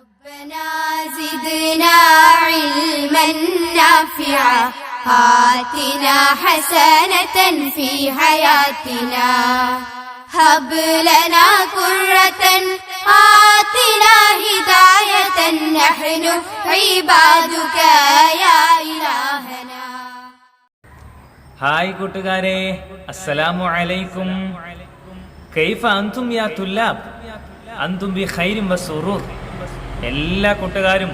ربنا زدنا علما نافعا آتنا حسنة في حياتنا هب لنا قرة آتنا هداية نحن عبادك يا إلهنا hi കൂട്ടുകാരെ അസ്സലാമു അലൈക്കും കൈഫ അന്തും യാ തുല്ലാബ് അന്തും ബി ഖൈരും വ സുറൂർ എല്ലാ കൂട്ടുകാരും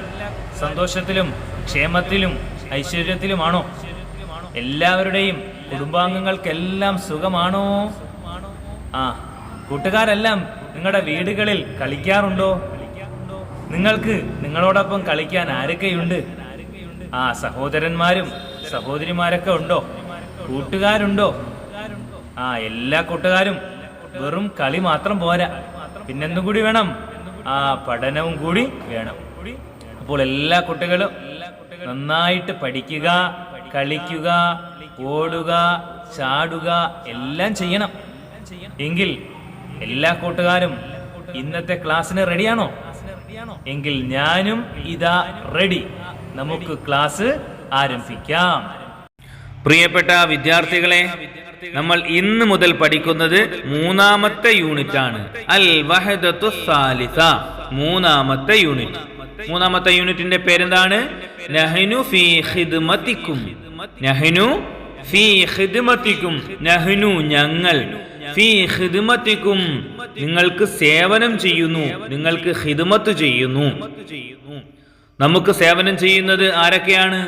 സന്തോഷത്തിലും ക്ഷേമത്തിലും ഐശ്വര്യത്തിലുമാണോ? എല്ലാവരുടെയും കുടുംബാംഗങ്ങൾക്കെല്ലാം സുഖമാണോ? ആ കൂട്ടുകാരെല്ലാം നിങ്ങളുടെ വീടുകളിൽ കളിക്കാറുണ്ടോ? നിങ്ങൾക്ക് നിങ്ങളോടൊപ്പം കളിക്കാൻ ആരൊക്കെയുണ്ട്? ആ സഹോദരന്മാരും സഹോദരിമാരൊക്കെ ഉണ്ടോ? കൂട്ടുകാരുണ്ടോ? ആ എല്ലാ കൂട്ടുകാരും വെറും കളി മാത്രം പോരാ. പിന്നെന്തും കൂടി വേണം? ആ പഠനവും കൂടി വേണം. അപ്പോൾ എല്ലാ കുട്ടികളും നന്നായിട്ട് പഠിക്കുക കളിക്കുക ഓടുക ചാടുക എല്ലാം ചെയ്യണം. എങ്കിൽ എല്ലാ കൂട്ടുകാരും ഇന്നത്തെ ക്ലാസ്സിന് റെഡിയാണോ? എങ്കിൽ ഞാനും ഇതാ റെഡി. നമുക്ക് ക്ലാസ് ആരംഭിക്കാം. പ്രിയപ്പെട്ട വിദ്യാർത്ഥികളെ നമ്മൾ ഇന്ന് മുതൽ പഠിക്കുന്നത് മൂന്നാമത്തെ യൂണിറ്റ് ആണ് അൽ വഹദത്തു സാലിസ. മൂന്നാമത്തെ യൂണിറ്റ്. മൂന്നാമത്തെ യൂണിറ്റിന്റെ പേരെന്താണ്? നഹ്നു ഫീ ഖിദ്മത്തിക്കും. നഹ്നു ഫീ ഖിദ്മത്തിക്കും. നഹ്നു ഞങ്ങൾ. ഫീ ഖിദ്മത്തിക്കും. നിങ്ങൾക്ക് സേവനം ചെയ്യുന്നു. നിങ്ങൾക്ക് ഖിദ്മത്ത് ചെയ്യുന്നു. നമുക്ക് സേവനം ചെയ്യുന്നത് ആരൊക്കെയാണ്?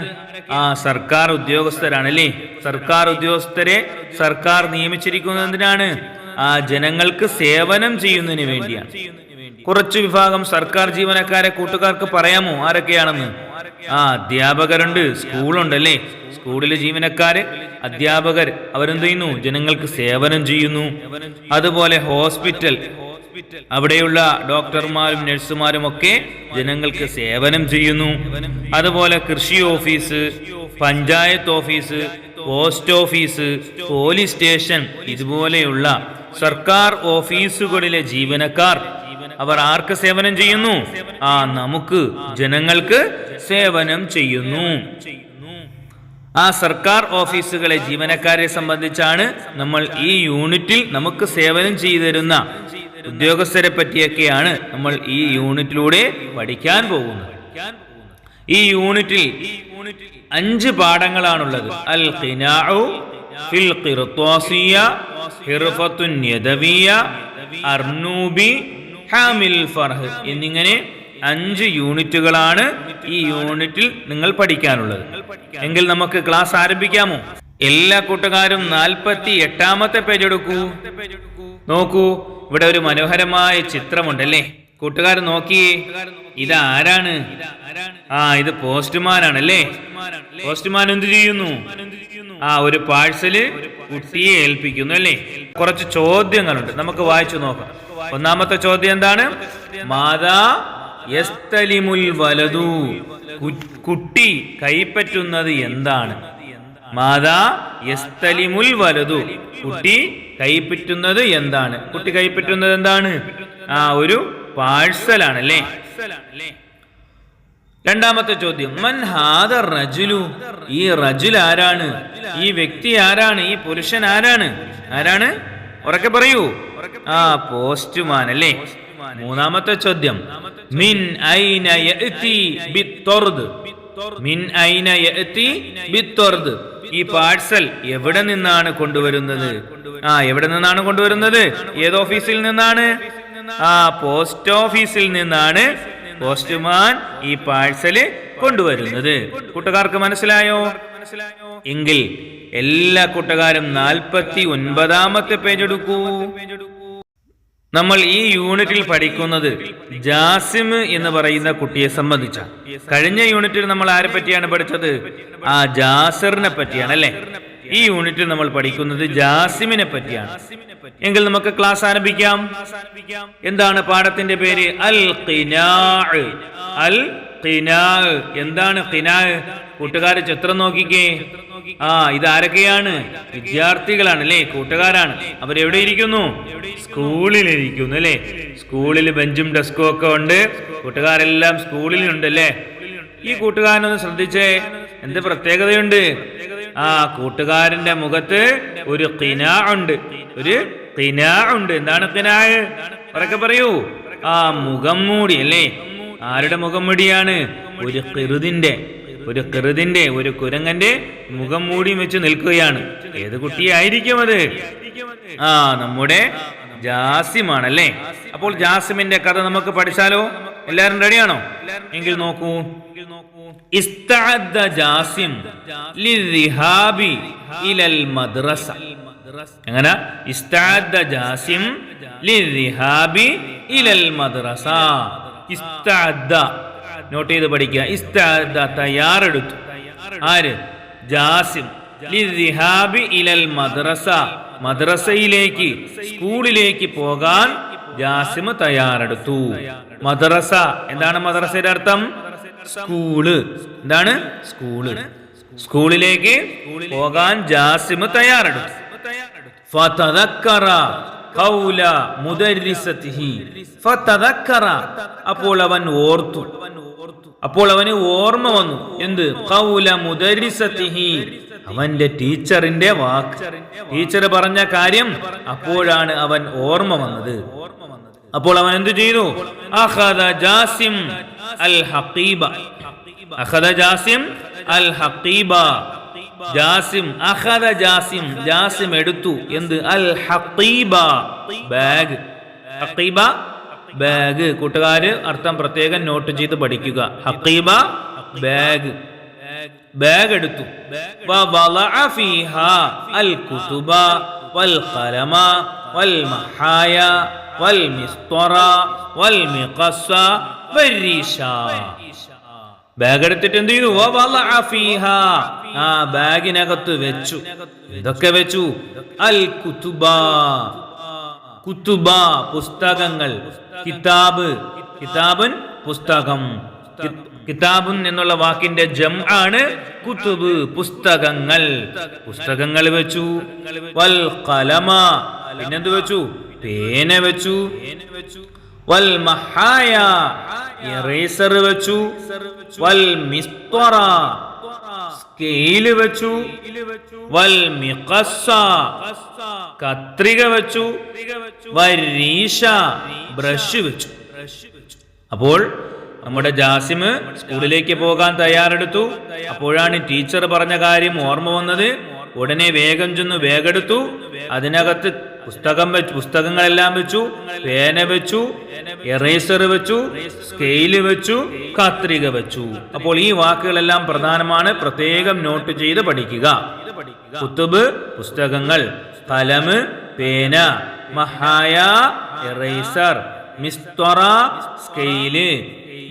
ആ സർക്കാർ ഉദ്യോഗസ്ഥരാണ് അല്ലേ സർക്കാർ ഉദ്യോഗസ്ഥരെ സർക്കാർ നിയമിച്ചിരിക്കുന്നത് എന്തിനാണ്? ആ ജനങ്ങൾക്ക് സേവനം ചെയ്യുന്നതിന് വേണ്ടിയാണ്. കുറച്ച് വിഭാഗം സർക്കാർ ജീവനക്കാരെ കൂട്ടുകാർക്ക് പറയാമോ? ആരൊക്കെയാണെന്ന്? ആ അധ്യാപകരുണ്ട് സ്കൂളുണ്ട് അല്ലേ സ്കൂളിലെ ജീവനക്കാര് അധ്യാപകർ അവരെന്ത് ചെയ്യുന്നു? ജനങ്ങൾക്ക് സേവനം ചെയ്യുന്നു. അതുപോലെ ഹോസ്പിറ്റൽ അവിടെയുള്ള ഡോക്ടർമാരും നഴ്സുമാരും ഒക്കെ ജനങ്ങൾക്ക് സേവനം ചെയ്യുന്നു. അതുപോലെ കൃഷി office panchayat office post office police station ഇതുപോലെയുള്ള സർക്കാർ ഓഫീസുകളിലെ ജീവനക്കാർ അവർ ആർക്ക് സേവനം ചെയ്യുന്നു? ആ നമുക്ക് ജനങ്ങൾക്ക് സേവനം ചെയ്യുന്നു. ആ സർക്കാർ ഓഫീസുകളെ ജീവനക്കാരെ സംബന്ധിച്ചാണ് നമ്മൾ ഈ യൂണിറ്റിൽ നമുക്ക് സേവനം ചെയ്തു തരുന്ന ഉദ്യോഗസ്ഥരെ പറ്റിയൊക്കെയാണ് നമ്മൾ ഈ യൂണിറ്റിലൂടെ പഠിക്കാൻ പോകുന്നത്. ഈ യൂണിറ്റിൽ അഞ്ച് പാഠങ്ങളാണുള്ളത്. അൽ യദവിയ അർനൂബി ഹാമിൽ ഫർഹ് എന്നിങ്ങനെ അഞ്ച് യൂണിറ്റുകളാണ് ഈ യൂണിറ്റിൽ നിങ്ങൾ പഠിക്കാനുള്ളത്. എങ്കിൽ നമുക്ക് ക്ലാസ് ആരംഭിക്കാമോ? എല്ലാ കൂട്ടുകാരും നാൽപ്പത്തി എട്ടാമത്തെ പേജ് എടുക്കൂ. നോക്കൂ ഇവിടെ ഒരു മനോഹരമായ ചിത്രമുണ്ടല്ലേ? കൂട്ടുകാർ നോക്കിയേ ഇത് ആരാണ്? ആ ഇത് പോസ്റ്റ്മാൻ ആണല്ലേ പോസ്റ്റ്മാൻ എന്ത് ചെയ്യുന്നു? ആ ഒരു പാഴ്സൽ കുട്ടിയെ ഏൽപ്പിക്കുന്നു അല്ലേ? കുറച്ച് ചോദ്യങ്ങളുണ്ട് നമുക്ക് വായിച്ചു നോക്കാം. ഒന്നാമത്തെ ചോദ്യം എന്താണ്? മാതാ വലതു കുട്ടി കൈപ്പറ്റുന്നത് എന്താണ്? മാതാ യസ്തലിമുൽ വലതു കുട്ടി കൈപ്പറ്റുന്നത് എന്താണ്? കുട്ടി കൈപ്പറ്റുന്നത് എന്താണ്? ആ ഒരു പാഴ്സലാണ് പാഴ്സലാണല്ലേ? രണ്ടാമത്തെ ചോദ്യം. മൻ ഹാദ റജുലു. ഈ റജുൽ ആരാണ്? ഈ വ്യക്തി ആരാണ്? ഈ പുരുഷൻ ആരാണ്? ആരാണ്? ഉറക്കെ പറയൂ. ആ പോസ്റ്റ്മാൻ അല്ലേ? മൂന്നാമത്തെ ചോദ്യം. മിൻ ഐന യഅതി മിൻ ഐന യഅതി ഈ പാഴ്സൽ എവിടെ നിന്നാണ് കൊണ്ടുവരുന്നത്? ആ എവിടെ നിന്നാണ് കൊണ്ടുവരുന്നത്? ഏത് ഓഫീസിൽ നിന്നാണ്? ആ പോസ്റ്റ് ഓഫീസിൽ നിന്നാണ് പോസ്റ്റ്മാൻ ഈ പാഴ്സൽ കൊണ്ടുവരുന്നത്. കൂട്ടുകാർക്ക് മനസ്സിലായോ? എങ്കിൽ എല്ലാ കൂട്ടുകാരും നാൽപ്പത്തി ഒൻപതാമത്തെ പേജ് എടുക്കൂ. നമ്മൾ ഈ യൂണിറ്റിൽ പഠിക്കുന്നത് ജാസിം എന്ന് പറയുന്ന കുട്ടിയെ സംബന്ധിച്ചാണ് കഴിഞ്ഞ യൂണിറ്റിൽ നമ്മൾ ആരെ പറ്റിയാണ് പഠിച്ചത്? ആ ജാസറിനെ പറ്റിയാണ് അല്ലെ? ഈ യൂണിറ്റിൽ നമ്മൾ പഠിക്കുന്നത് ജാസിമിനെ പറ്റിയാണ്. എങ്കിൽ നമുക്ക് ക്ലാസ് ആരംഭിക്കാം? എന്താണ് പാഠത്തിന്റെ പേര്? അൽ അൽ ഖിനാ എന്താണ് ഖിനാ കൂട്ടുകാരെ ചിത്രം നോക്കിക്കേ. ആ ഇത് ഇതാരൊക്കെയാണ് വിദ്യാർത്ഥികളാണ് അല്ലേ? കൂട്ടുകാരാണ്. അവരെവിടെ ഇരിക്കുന്നു സ്കൂളിൽ ഇരിക്കുന്നു അല്ലേ? സ്കൂളിൽ ബെഞ്ചും ഡെസ്കും ഒക്കെ ഉണ്ട്. കൂട്ടുകാരെല്ലാം സ്കൂളിലുണ്ട് അല്ലേ? ഈ കൂട്ടുകാരനൊന്ന് ശ്രദ്ധിച്ചേ. എന്ത് പ്രത്യേകതയുണ്ട്? ആ കൂട്ടുകാരന്റെ മുഖത്ത് ഒരു കിനാ ഉണ്ട്. ഒരു കിനാ ഉണ്ട്. എന്താണ് കിനാ പറയൂ. ആ മുഖം മൂടി അല്ലേ? ആരുടെ മുഖം മൂടിയാണ്? ഒരു കിറുതിന്റെ. ഒരു കിറുതിന്റെ ഒരു കുരങ്ങന്റെ മുഖം മൂടി വെച്ച് നിൽക്കുകയാണ്. ഏത് കുട്ടിയായിരിക്കും അത്? ആ നമ്മുടെ ജാസിമാണല്ലേ? അപ്പോൾ ജാസിമിന്റെ കഥ നമുക്ക് പഠിച്ചാലോ? എല്ലാരും റെഡിയാണോ? എങ്കിൽ നോക്കൂ. ജാസിം ഇലൽ മദ്രസ. എങ്ങനെ? ജാസിം ഇലൽ മദ്രസ. ഇസ്തഅദ്ദ നോട്ട് ചെയ്ത് പഠിക്കുക. ഇസ്താദ തയ്യാറെടുത്തു. ആര്? ജാസിം. ഇലൽ മദ്രസ. മദ്രസയിലേക്ക് സ്കൂളിലേക്ക് പോകാൻ ജാസിം തയ്യാറെടുത്തു. മദ്രസ. എന്താണ് മദ്രസയുടെ അർത്ഥം? സ്കൂൾ. എന്താണ്? സ്കൂൾ. സ്കൂളിലേക്ക് പോകാൻ ജാസിം തയ്യാറെടുത്തു. മുദരിസതിഹി ഫതദക്കറ. അപ്പോൾ അവൻ ഓർത്തു. അപ്പോൾ അവന് ഓർമ്മ വന്നു. എന്ത്? കൗല മുദരിസതിഹി അവന്റെ ടീച്ചറിന്റെ വാക്ക്. ടീച്ചർ പറഞ്ഞ കാര്യം അപ്പോഴാണ് അവൻ ഓർമ്മ വന്നത്. അപ്പോൾ അവൻ എന്തു ചെയ്തു? ജാസിം അൽ ഹഖീബ. ജാസിം അൽ ഹഖീബ. ജാസിം അഖദ ജാസിം ജാസിം എടുത്തു. എന്ത്? അൽ ഹഖീബ ബാഗ്. ഹഖീബ ബാഗ്. കൂട്ടുകാര് അർത്ഥം പ്രത്യേകം നോട്ട് ചെയ്ത് പഠിക്കുക. ഹഖീബ ബാഗ്. ബാഗ് എടുത്തു. അൽ കുതുബ വൽ ഖലമ വൽ മഹായ വൽ മിസ്തറ വൽ മിഖസ്സ വരീഷ ബാഗ് എടുത്തിട്ട് എന്ത് ചെയ്തു ആ ബാഗിനകത്ത് വെച്ചു. ഇതൊക്കെ വെച്ചു? അൽ കുത്തുബ. കുത്തുബ പുസ്തകങ്ങൾ. കിതാബ്. കിതാബൻ പുസ്തകം. കിതാബുൻ എന്നുള്ള വാക്കിന്റെ ജം ആണ് കുത്തുബ് പുസ്തകങ്ങൾ. പുസ്തകങ്ങൾ വെച്ചു. വൽ കലമ പിന്നെന്ത് വെച്ചു? പേന വെച്ചു. വൽ മഹായ എറേസർ വെച്ചു വൽ മിസ്ത്വറ സ്കെയിൽ വെച്ചു വൽ മിഖസ്സ കത്രിക വെച്ചു വരീഷ ബ്രഷ് വെച്ചു. അപ്പോൾ നമ്മുടെ ജാസിമ് സ്കൂളിലേക്ക് പോകാൻ തയ്യാറെടുത്തു. അപ്പോഴാണ് ടീച്ചർ പറഞ്ഞ കാര്യം ഓർമ്മ വന്നത്. ഉടനെ വേഗം ചെന്ന് വേഗെടുത്തു. അതിനകത്ത് പുസ്തകം വെച്ചു പുസ്തകങ്ങളെല്ലാം വെച്ചു പേന വെച്ചു എറേസർ വെച്ചു സ്കെയില് വെച്ചു കത്രിക വെച്ചു അപ്പോൾ ഈ വാക്കുകളെല്ലാം പ്രധാനമാണ് പ്രത്യേകം നോട്ട് ചെയ്ത് പഠിക്കുക കുത്തുബ് പുസ്തകങ്ങൾ കലമ് പേന മഹായ എറേസർ മിസ്ത്വറ സ്കെയില്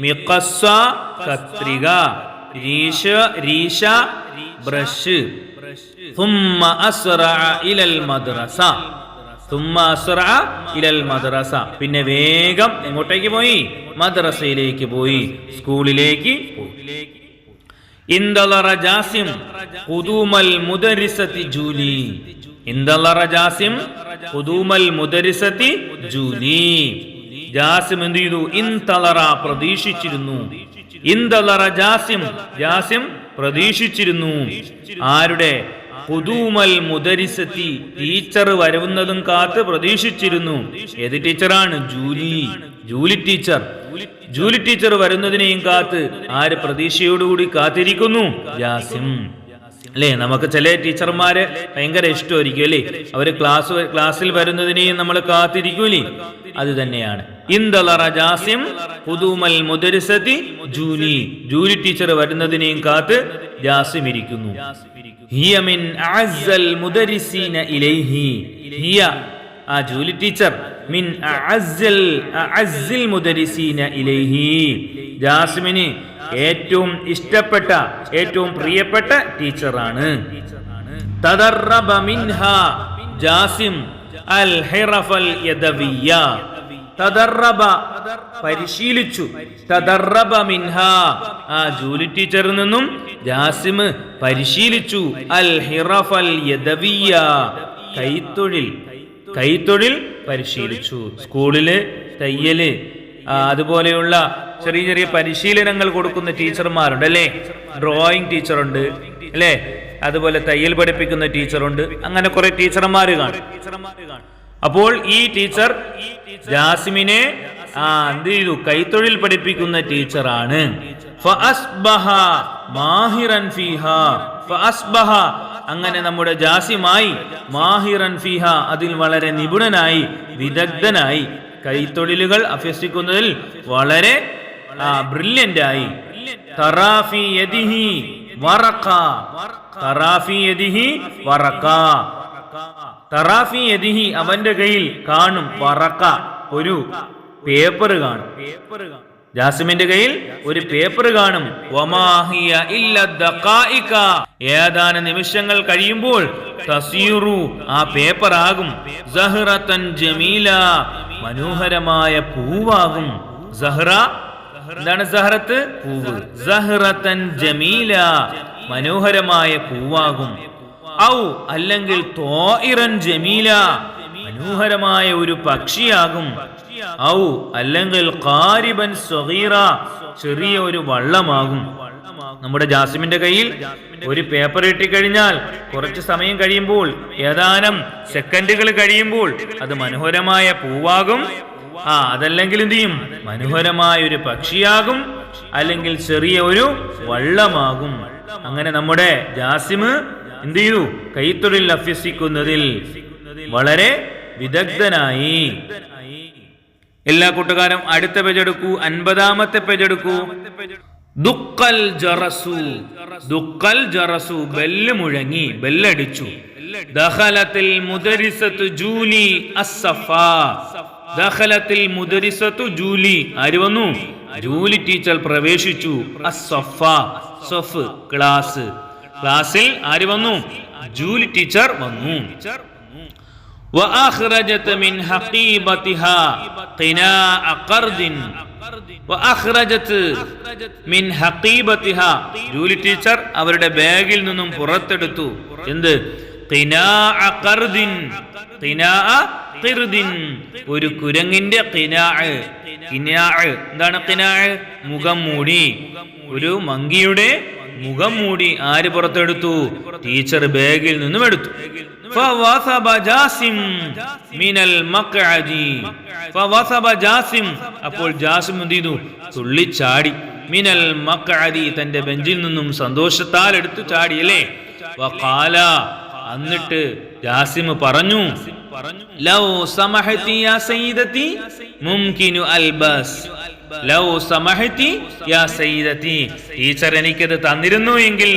മിഖസ്സ കത്രിക രീഷ രീഷ ബ്രഷ് ثم أسرع إلى المدرسة മദ്രസ. പിന്നെ വേഗം എങ്ങോട്ടേക്ക് പോയി? മദ്രസയിലേക്ക് പോയി. സ്കൂളിലേക്ക് മുദരിസത്തി ജൂലി. മുദരിസത്തി ജൂലി. ജാസിം പ്രതീക്ഷിച്ചിരുന്നു. ജാസിം ജാസിം പ്രതീക്ഷിച്ചിരുന്നു. ആരുടെ? ഖുദൂമൽ മുദരിസത്തി ടീച്ചർ വരുന്നതും കാത്ത് പ്രതീക്ഷിച്ചിരുന്നു. ഏത് ടീച്ചറാണ്? Julie. Julie teacher. Julie teacher വരുന്നതിനെയും കാത്ത് ആര് പ്രതീക്ഷയോടുകൂടി കാത്തിരിക്കുന്നു? ജാസിം അല്ലേ? നമുക്ക് ചില ടീച്ചർമാരെ ഭയങ്കര ഇഷ്ടമായിരിക്കും അല്ലേ? അവർ ക്ലാസ് ക്ലാസ്സിൽ വരുന്നതിനെയും നമ്മൾ കാത്തിരിക്കൂലേ അത് തന്നെയാണ്. ജാസിം പുതുമൽ മുദരിസതി ജൂലി. ജൂലി ടീച്ചർ വരുന്നതിനെയും കാത്ത് ജാസിം ഇരിക്കുന്നു. ഹിയ മിൻ അഅസ്സൽ മുദരിസീന ഇലൈഹി. ഹിയ ആ ജൂലി ടീച്ചർ മിൻ അഅസ്സൽ അഅസ്സിൽ മുദരിസീന ഇലൈഹി. ജാസിമിന് ഏറ്റവും ഇഷ്ടപ്പെട്ട ഏറ്റവും പ്രിയപ്പെട്ട ടീച്ചറാണ്. തദർറബ മിൻഹ ജാസിം അൽ ഹിറഫൽ യദവിയ തദറബ പരിശീലിച്ചു. തദർറബ മിൻഹ. ആ ജൂലി ടീച്ചറിൽ നിന്നും ജാസിം പരിശീലിച്ചു. അൽ ഹിറഫൽ യദവിയ കൈത്തൊഴിൽ കൈത്തൊഴിൽ പരിശീലിച്ചു. സ്കൂളിൽ തയ്യൽ അതുപോലെയുള്ള ചെറിയ ചെറിയ പരിശീലനങ്ങൾ കൊടുക്കുന്ന ടീച്ചർമാരുണ്ട് അല്ലേ? ഡ്രോയിങ് ടീച്ചറുണ്ട് അല്ലേ? അതുപോലെ തയ്യൽ പഠിപ്പിക്കുന്ന ടീച്ചറുണ്ട്. അങ്ങനെ കുറെ ടീച്ചർമാർ കാണും. അപ്പോൾ ഈ ടീച്ചർ ജാസിമിനെ ആ എന്ത് ചെയ്തു കൈത്തൊഴിൽ പഠിപ്പിക്കുന്ന ടീച്ചറാണ്. മാഹിറൻ ഫഅസ്ബഹ. അങ്ങനെ നമ്മുടെ ജാസിമായി മാഹിറൻ ഫിഹ അതിൽ വളരെ നിപുണനായി വിദഗ്ധനായി കൈത്തൊഴിലുകൾ അഭ്യസിക്കുന്നതിൽ വളരെ ബ്രില്യന്റ് ആയി തറാഫി യദിഹി വറക്ക തറാഫി യദിഹി വറഖ. തറാഫി യദിഹി അവന്റെ കയ്യിൽ കാണും പറക്ക ഒരു പേപ്പർ കാണും. ജാസിമിന്റെ കയ്യിൽ ഒരു പേപ്പർ കാണും. വമാഹിയ ഇല്ല. ഏതാനും നിമിഷങ്ങൾ കഴിയുമ്പോൾ തസീറു ആ പേപ്പർ ആകും സഹ്റത്തൻ ജമീല മനോഹരമായ പൂവാകും. സഹ്റ എന്താണ് സഹ്റത്ത്? പൂവ്. സഹ്റത്തൻ ജമീല മനോഹരമായ പൂവാകും. ഔ അല്ലെങ്കിൽ തോയിറൻ ജമീല മനോഹരമായ ഒരു പക്ഷിയാകും. ഔ അല്ലെങ്കിൽ കാരിബൻ സ്വഹീറ ചെറിയ ഒരു വള്ളമാകും. നമ്മുടെ ജാസിമിന്റെ കയ്യിൽ ഒരു പേപ്പർ കിട്ടിക്കഴിഞ്ഞാൽ കുറച്ച് സമയം കഴിയുമ്പോൾ ഏതാനും സെക്കൻഡുകൾ കഴിയുമ്പോൾ അത് മനോഹരമായ പൂവാകും. ആ അതല്ലെങ്കിൽ എന്ത് ചെയ്യും? മനോഹരമായ ഒരു പക്ഷിയാകും അല്ലെങ്കിൽ ചെറിയ ഒരു വള്ളമാകും. അങ്ങനെ നമ്മുടെ ജാസിമ് എന്ത് ചെയ്തു കൈത്തൊഴിൽ അഭ്യസിക്കുന്നതിൽ വളരെ വിദഗ്ധനായി. എല്ലാ കൂട്ടുകാരും അടുത്ത പേജെടുക്കൂ അൻപതാമത്തെ പേജെടുക്കൂ ദുക്കൽ ജറസു ദുക്കൽ ജറസു ബെല്ല് മുഴങ്ങി ബെല്ലടിച്ചു. ദഹലത്തിൽ മുദരിസത്തു ജൂലി അസഫ ദഹലത്തിൽ മുദരിസത്തു ജൂലി ആര് വന്നു? ജൂലി ടീച്ചർ പ്രവേശിച്ചു അസഫ സഫ് ക്ലാസ് ക്ലാസ്സിൽ ആര് വന്നു ജൂലി ടീച്ചർ വന്നു وأخرجت من حقيبتها قناع قرد وأخرجت من حقيبتها ജൂലി ടീച്ചർ അവരുടെ ബാഗിൽ നിന്നും പുറത്തെടുത്തു എന്ത് ഖിനാഅ ഖർദിൻ ഖിനാഅ ഖിർദിൻ ഒരു കുരങ്ങിന്റെ ഖിനാഅ് ഖിനാഅ് എന്താണ് ഖിനാഅ് മുഖം മൂടി ഒരു മങ്കിയുടെ മുഖം മൂടി ആര് പുറത്തെടുത്തു? ടീച്ചർ ബാഗിൽ നിന്നും എടുത്തു. അപ്പോൾ ജാസിം എന്ത് ചെയ്തു? തുള്ളിച്ചാടി. മിനൽ മക്കാരി തന്റെ ബെഞ്ചിൽ നിന്നും സന്തോഷത്താൽ എടുത്തു ചാടി അല്ലേ? എന്നിട്ട് ജാസിം പറഞ്ഞു ലൗ സമഹത്തി മുംകിനു അൽബസ്. ലൗ സമഹതി യാ സയ്യിദതി ടീച്ചർ എനിക്കത് തന്നിരുന്നു എങ്കിൽ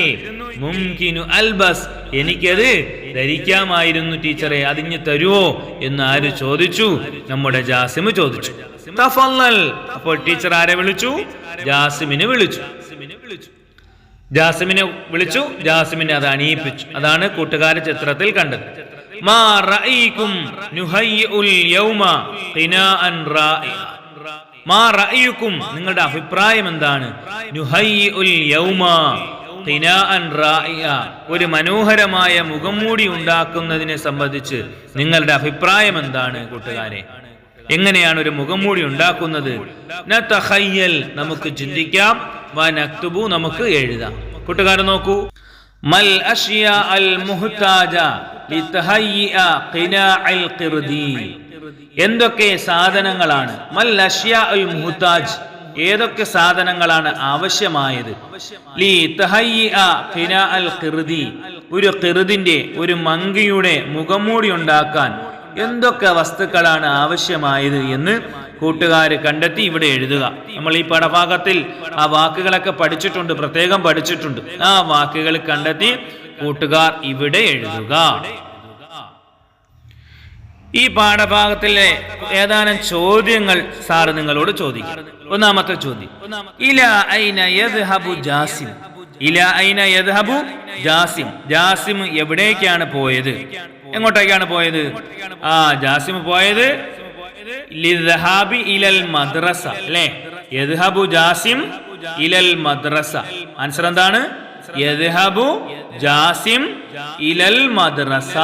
മുംകിനു അൽബസ് എനിക്കത് ധരിക്കാമായിരുന്നു ടീച്ചറെ. അതിഞ്ഞു തരുവോ എന്ന് ആര് ചോദിച്ചു? നമ്മുടെ ജാസിമ് ചോദിച്ചു. അപ്പോൾ ടീച്ചർ ആരെ വിളിച്ചു? ജാസിമിനെ വിളിച്ചു. ജാസിമിനെ വിളിച്ചു. ജാസിമിനെ അത് അണിയിപ്പിച്ചു. അതാണ് കൂട്ടുകാര ചിത്രത്തിൽ കണ്ടത്. മാ റഅയ്കും നുഹയ്യിഉൽ യൗമ ഖിനാഅൻ റാഇ മാ റഅയ്കും നിങ്ങളുടെ അഭിപ്രായം എന്താണ്? ഒരു മനോഹരമായ മുഖംമൂടി ഉണ്ടാക്കുന്നതിനെ സംബന്ധിച്ച് നിങ്ങളുടെ അഭിപ്രായം എന്താണ് കൂട്ടുകാരെ? എങ്ങനെയാണ് ഒരു മുഖംമൂടി ഉണ്ടാക്കുന്നത്? നതഖയ്യൽ നമുക്ക് ചിന്തിക്കാം. വനക്തുബു നമുക്ക് എഴുതാം. കൂട്ടുകാരെ നോക്കൂ. മൽ അൽ മുഹ്താജ ലിതഹയ്യ ഖിനാഅൽ എന്തൊക്കെ സാധനങ്ങളാണ്? മൽ ഏതൊക്കെ സാധനങ്ങളാണ് ആവശ്യമായത്? ലി അൽ ഒരു ഖിർദിന്റെ ഒരു മങ്കിയുടെ മുഖംമൂടി ഉണ്ടാക്കാൻ എന്തൊക്കെ വസ്തുക്കളാണ് ആവശ്യമായത് എന്ന് കൂട്ടുകാർ കണ്ടെത്തി ഇവിടെ എഴുതുക. നമ്മൾ ഈ പടഭാഗത്തിൽ ആ വാക്കുകളൊക്കെ പഠിച്ചിട്ടുണ്ട് പ്രത്യേകം പഠിച്ചിട്ടുണ്ട്. ആ വാക്കുകൾ കണ്ടെത്തി കൂട്ടുകാർ ഇവിടെ എഴുതുക. ഈ പാഠഭാഗത്തിലെ ഏതാനും ചോദ്യങ്ങൾ സാറ് നിങ്ങളോട് ചോദിക്കും. ഒന്നാമത്തെ ചോദ്യം. ഇല ഐന യദ്ഹബു ജാസിം? ഇല ഐന യദ്ഹബു ജാസിം? ജാസിം എവിടേക്കാണ് പോയത്? എങ്ങോട്ടേക്കാണ് പോയത്? ആ ജാസിം പോയത് ലിദ്ഹാബി ഇലൽ മദ്രസ അല്ലേ? യദ്ഹബു ജാസിം ഇലൽ മദ്രസ. ആൻസർ എന്താണ്? യദ്ഹബു ജാസിം ഇലൽ മദ്രസ.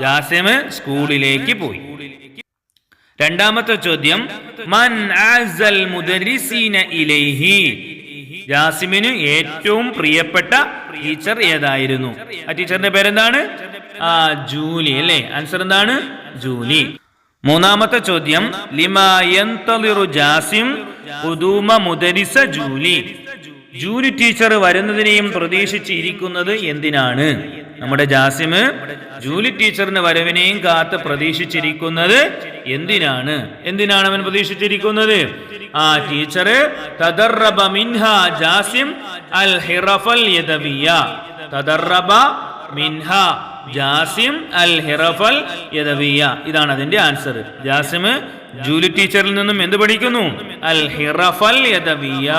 ജാസിം സ്കൂളിലേക്ക് പോയി. രണ്ടാമത്തെ ചോദ്യം മൻ ആസൽ മുദരിസീന ഇലൈഹി? ജാസിമിന് ഏറ്റവും പ്രിയപ്പെട്ട ടീച്ചർ ഏതായിരുന്നു? ആ ടീച്ചറിന്റെ പേരെന്താണ്? ആ ജൂലി അല്ലേ? ആൻസർ എന്താണ്? ജൂലി. മൂന്നാമത്തെ ചോദ്യം ലിമാ യന്തളിറു ജാസിം പുതുമ മുദരിസ ജൂലി? ജൂലി ടീച്ചർ വരുന്നതിനെയും പ്രതീക്ഷിച്ചിരിക്കുന്നത് എന്തിനാണ്? നമ്മുടെ ജാസിമ് ജൂലി ടീച്ചറിന്റെ വരവിനെയും കാത്ത് പ്രതീക്ഷിച്ചിരിക്കുന്നത് എന്തിനാണ്? എന്തിനാണ് അവൻ പ്രതീക്ഷിച്ചിരിക്കുന്നത്? ആ ടീച്ചർ തദർറബ ജാസിം അൽ ഹിറഫൽ യദവിയ തദർറബ മിൻഹ ജാസിം അൽ ഹിറഫൽ യദവിയ ഇതാണ് അതിന്റെ ആൻസർ ജാസിം ജൂലി ടീച്ചറിൽ നിന്നും എന്ത് പഠിക്കുന്നു? അൽ ഹിറഫൽ യദവിയ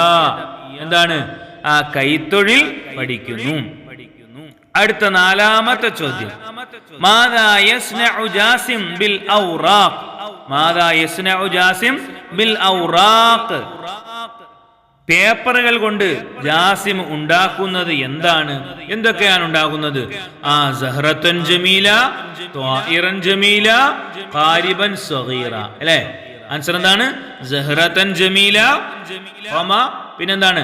എന്താണ്? ആ കൈത്തൊഴിൽ പഠിക്കുന്നു. അടുത്ത നാലാമത്തെ ചോദ്യം. ബിൽ ബിൽ പേപ്പറുകൾ കൊണ്ട് ജാസിം ഉണ്ടാക്കുന്നത് എന്താണ്? എന്തൊക്കെയാണ് ഉണ്ടാക്കുന്നത് ആ സഹ്റത്തൻ ജമീല ത്വാഇറൻ ജമീല ഖാരിബൻ സഗീറ. അല്ലേ? ആൻസർ എന്താണ്? സഹ്റത്തൻ ജമീല പിന്നെന്താണ്?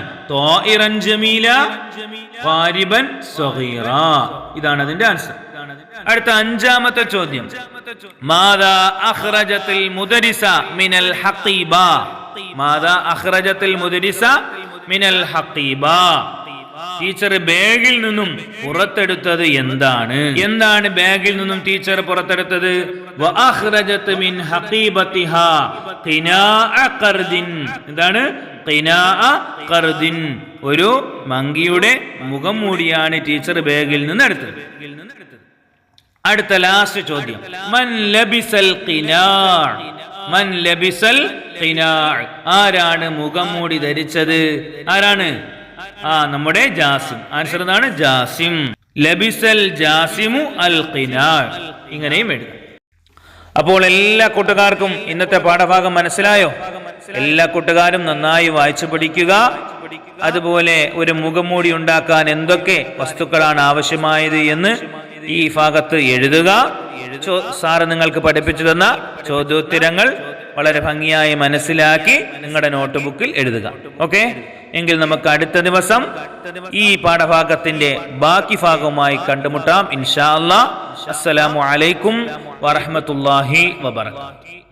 ഇതാണ് അതിന്റെ ആൻസർ അടുത്ത അഞ്ചാമത്തെ ചോദ്യം. മാതാ അഹ്റജത്തിൽ മുദരിസ മിനൽ ഹഖീബ. മാതാ അഹ്റജത്തിൽ മുദരിസ മിനൽ ഹഖീബ. ടീച്ചർ ബാഗിൽ നിന്നും പുറത്തെടുത്തത് എന്താണ്? എന്താണ് ബാഗിൽ നിന്നും ടീച്ചർ പുറത്തെടുത്തത്? എന്താണ്? ഖർദിൻ. ഒരു മങ്കിയുടെ മുഖം മൂടിയാണ് ടീച്ചർ ബാഗിൽ നിന്ന് എടുത്തത്. അടുത്ത ലാസ്റ്റ് ചോദ്യം. മൻ ലബിസൽ മൻ ലബിസൽ ആരാണ് മുഖം മൂടി ധരിച്ചത്? ആരാണ്? ആ നമ്മുടെ ജാസിം. ആൻസർ എന്താണ്? ജാസിം. ലബിസൽ ജാസിമു അൽ ഖിനാർ ഇങ്ങനെയും എഴുതാം. അപ്പോൾ എല്ലാ കൂട്ടുകാർക്കും ഇന്നത്തെ പാഠഭാഗം മനസ്സിലായോ? എല്ലാ കൂട്ടുകാരും നന്നായി വായിച്ചു പഠിക്കുക. അതുപോലെ ഒരു മുഖംമൂടി ഉണ്ടാക്കാൻ എന്തൊക്കെ വസ്തുക്കളാണ് ആവശ്യമായത് എന്ന് ഈ ഭാഗത്ത് എഴുതുക. സാറ് നിങ്ങൾക്ക് പഠിപ്പിച്ചു തന്ന ചോദ്യോത്തരങ്ങൾ വളരെ ഭംഗിയായി മനസ്സിലാക്കി നിങ്ങളുടെ നോട്ട് ബുക്കിൽ എഴുതുക. ഓക്കെ? എങ്കിൽ നമുക്ക് അടുത്ത ദിവസം ഈ പാഠഭാഗത്തിന്റെ ബാക്കി ഭാഗവുമായി കണ്ടുമുട്ടാം. ഇൻഷാ അല്ലാ അസ്സലാമു അലൈക്കും വറഹ്മത്തുള്ളാഹി വബറകാതുഹു.